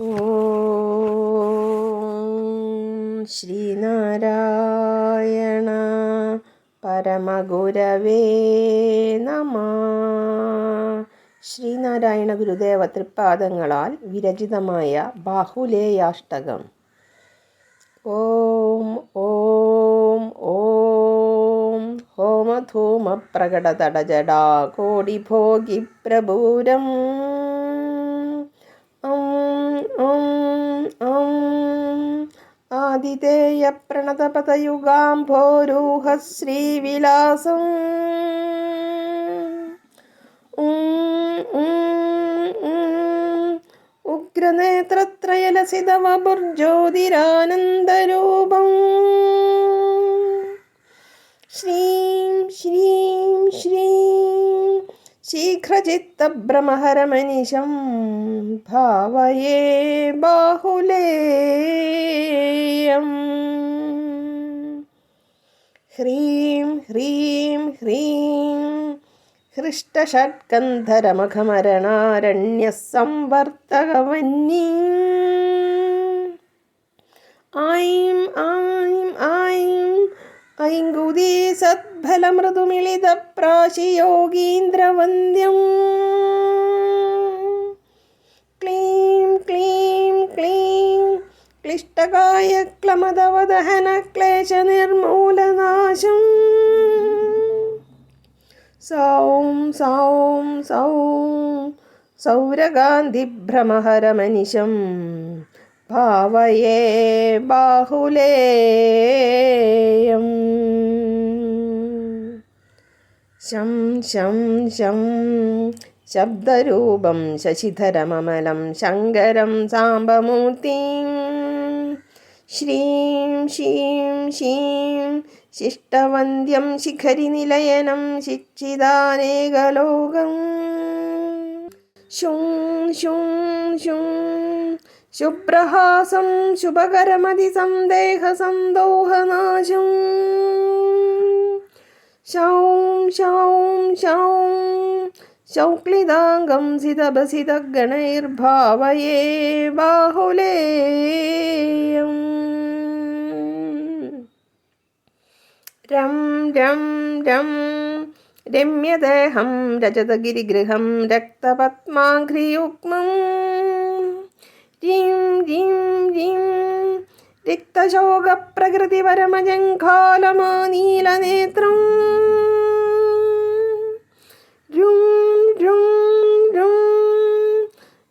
ശ്രീനാരായണ പരമഗുരവേ നമ. ശ്രീനാരായണ ഗുരുദേവ തൃപ്പാദങ്ങളാൽ വിരചിതമായ ബാഹുലേയാഷ്ടകം. ഓം ഓം ഓം. ഹോമധൂമ പ്രകടതടജടാ കോടിഭോഗി പ്രഭൂരം आदितेयप्रणतपतयुगाम्भोरुह श्रीविलासम् ॐ ॐ ॐ उग्रनेत्रत्रयलसितवभुर्ज्योतिरानन्दरूपम् श्रीं श्रीं श्रीं शीघ्रचित्तभ्रमहरमनिशं भावये बाहुलेयम् ഹ്രീം ഹ്രീം ഹ്രീം. ഹൃഷ്ടഷഡ്കന്ധരമഘമരണാരണ്യസംവർത്തകവന്യീ ഐം ഐം ഐം. ഐങ്കുതീ സദ്ഫലമൃദുമിളിത പ്രാശിയോഗീന്ദ്രവന്ദ്യം क्लिष्टकाय क्लमदवदहनक्लेशनिर्मूलनाशम् सौं सौं सौं सौरगान्धिभ्रमहरमनिशं भावये बाहुलेयम् शं शं शं शब्दरूपं शशिधरममलं शङ्करं ശ്രീം ശ്രീം ശ്രീം ശിഷ്ടവന്ധ്യം ശിഖരിനിലയനം ശിക്ഷിതാനേകലോകം. ശും ശും ശും ശുഭ്രഹാസം ശുഭകരമതി സന്ദേഹസന്ദോഹനാശം ശൗം ശൗം ശൗം ശൗക്ലിതാംഗം സിതപസിതഗണൈർഭാവയേ ബാഹുലേ रं रं रं रम्यदेहं रजतगिरिगृहं रक्तपद्माघ्रियुग्मं रीं रीं रीं रिक्तशोकप्रकृतिपरमजङ्घालमानीलनेत्रम् रुं रुं रुं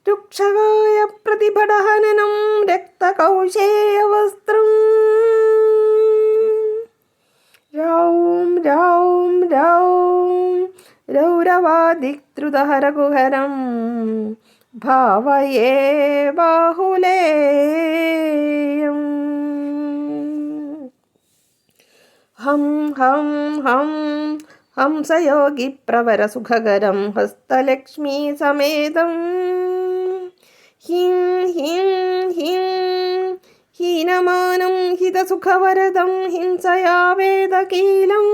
रुक्षगाय प्रतिभटहननं रक्तकौशेयवस्त्रम् രൗരവാദിക്തൃതഹരകുഹരം ഭാവയേ ബാഹുലേയം ഹം ഹം ഹം ഹംസയോഗി പ്രവരസുഖകരം ഹസ്തലക്ഷ്മീ സമേതം ഹിം ഹിം ഹിം ഹീനമാനം ഹിതസുഖവരദം ഹിംസയാ വേദകീലം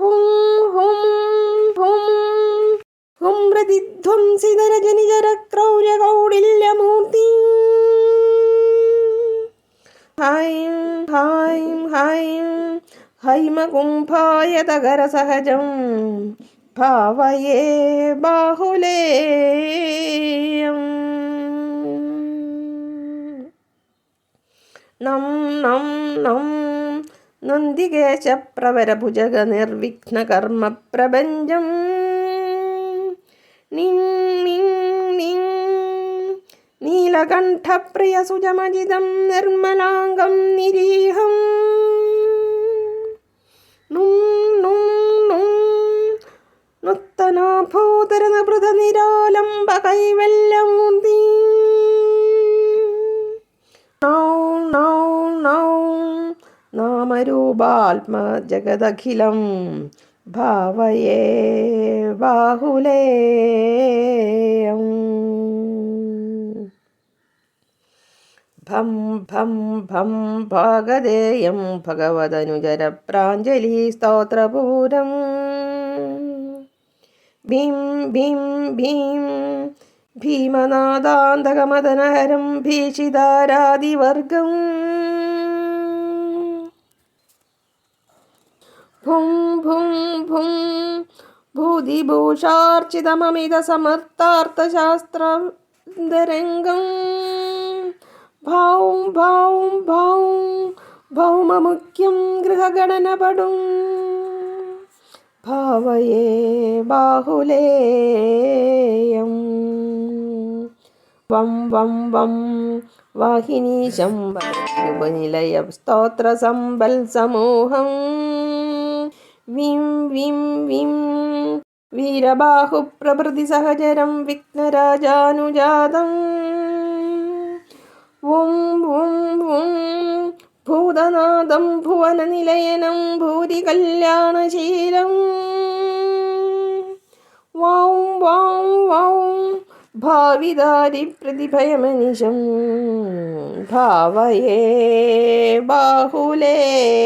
ഹും ഹും ഹും. ഹും പ്രതിധ്വംസിതരജനിജര ക്രൗര്യകൗടില്യമൂർത്തി ഹൈം ഹൈം ഹൈം. ഹൈമകുംഭായ തകര സഹജം ഭാവയേ ബാഹുലേ. നം നം നം. നന്ദികേശപ്രവരഭുജഗനിർവിഘ്നകർമ്മപ്രപഞ്ചം നിങ് നിങ് നിം നീലകണ്ഠപ്രിയസുജമജിതം നിർമ്മലാംഗം നിരീഹം. നും നും നും നുത്തനാഭൂതരനഭൃതനിരാലംബ കൈവല്യമൂർത്തി നൗ നൗ നൗ. നാമരൂപാത്മജഗദഖിലം ഭാവയേ ബാഹുലേയം. ഭം ഭം ഭം ഭാഗധേയം ഭഗവതനുജരപ്രാഞ്ജലി സ്തോത്രപൂരം. ഭീം ഭീം ഭീം ഭീമനാദാന്തകമദനഹരം ഭീഷിതാരാദിവർഗം ഭും ഭും ഭും. ഭൂതിഭൂഷാർച്ചിതമമിതസമർത്ഥാർത്ഥശാസ്ത്രന്തരംഗം. ഭൗം ഭൗം ഭൗം. ഭൗമമുഖ്യം ഗൃഹഗണനപടും. ഭാവയേ ബാഹുലേയം. വം വം വം. വാഹിനീശം ഉപനിലയ സ്തോത്രസമ്പൽ സമൂഹം. വിം വിം വിം. വീരബാഹുപ്രഭൃതി സഹചരം വിഘ്നരാജാനുജാതം. വും വും വും ഭൂതനാദം ഭുവനനിലയനം ഭൂരി കല്യാണശീലം വൗ വൗ. ഭാവിദാരി പ്രതിഭയമനിശം. ഭാവയേ ബാഹുലേയം